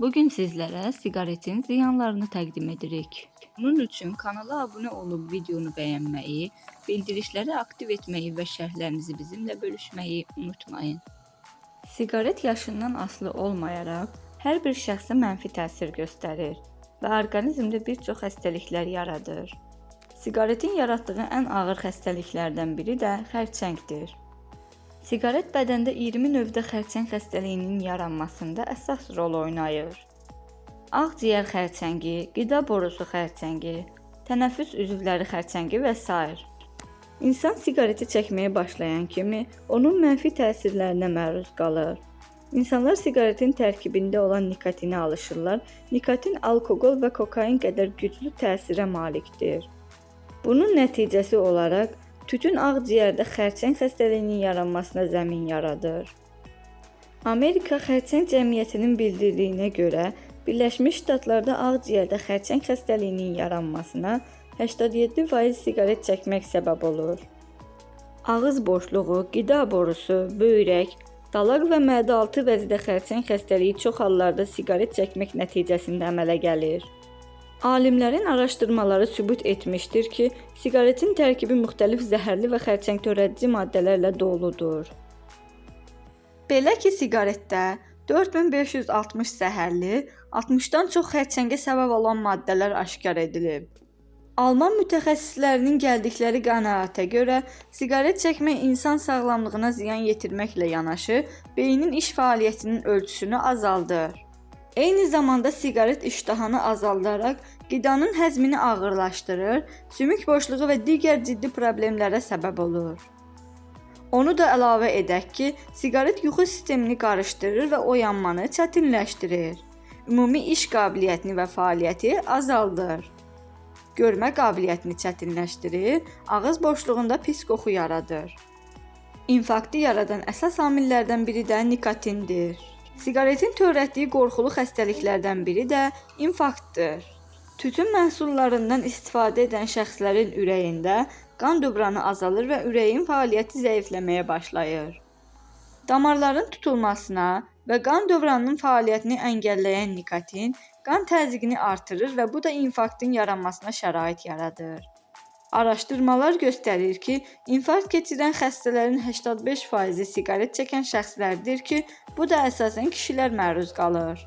Bugün sizlere sigaretin ziyanlarını təqdim edirik. Bunun üçün kanala abunə olub videonu bəyənməyi, bildirişləri aktiv etməyi və şərhlərinizi bizimlə bölüşməyi unutmayın. Siqaret yaşından asılı olmayaraq hər bir şəxsə mənfi təsir göstərir və orqanizmdə bir çox xəstəliklər yaradır. Siqaretin yaratdığı ən ağır xəstəliklərdən biri də xərçəngdir. Siqaret bədəndə 20 növdə xərçəng xəstəliyinin yaranmasında əsas rol oynayır. Ağciyər xərçəngi, qida borusu xərçəngi, tənəffüs üzvləri xərçəngi və s. İnsan siqareti çəkməyə başlayan kimi onun mənfi təsirlərinə məruz qalır. İnsanlar siqaretin tərkibində olan nikotinə alışırlar. Nikotin alkoqol və kokain qədər güclü təsirə malikdir. Bunun nəticəsi olaraq tütün ağciyərdə xərçəng xəstəliyinin yaranmasına zəmin yaradır. Amerika Xərçəng Cəmiyyətinin bildirdiyinə görə, Birləşmiş Ştatlarda ağciyərdə xərçəng xəstəliyinin yaranmasına 87% siqaret çəkmək səbəb olur. Ağız boşluğu, qida borusu, böyrək, dalaq və mədə-altı vəzidə xərçəng xəstəliyi çox hallarda siqaret çəkmək nəticəsində əmələ gəlir. Alimlərin araşdırmaları sübut etmişdir ki, siqaretin tərkibi müxtəlif zəhərli və xərçəng törədici maddələrlə doludur. Belə ki, siqaretdə 4560 zəhərli, 60-dan çox xərçəngə səbəb olan maddələr aşkar edilib. Alman mütəxəssislərinin gəldikləri qənaətə görə, siqaret çəkmək insan sağlamlığına ziyan yetirməklə yanaşı, beynin iş fəaliyyətinin ölçüsünü azaldır. Eyni zamanda siqaret iştahanı azaldaraq qidanın həzmini ağırlaşdırır, sümük boşluğu və digər ciddi problemlərə səbəb olur. Onu da əlavə edək ki, siqaret yuxu sistemini qarışdırır və oyanmanı çətinləşdirir. Ümumi iş qabiliyyətini və fəaliyyəti azaldır. Görmə qabiliyyətini çətinləşdirir, ağız boşluğunda pis qoxu yaradır. İnfarktı yaradan əsas amillərdən biri də nikotindir. Siqaretin törətdiyi qorxulu xəstəliklərdən biri də infarktdır. Tütün məhsullarından istifadə edən şəxslərin ürəyində qan dövranı azalır və ürəyin fəaliyyəti zəifləməyə başlayır. Damarların tutulmasına və qan dövranının fəaliyyətini əngəlləyən nikotin qan təzyiqini artırır və bu da infarktın yaranmasına şərait yaradır. Araşdırmalar göstərir ki, infarkt keçirən xəstələrin 85%-i siqaret çəkən şəxslərdir ki, bu da əsasən kişilər məruz qalır.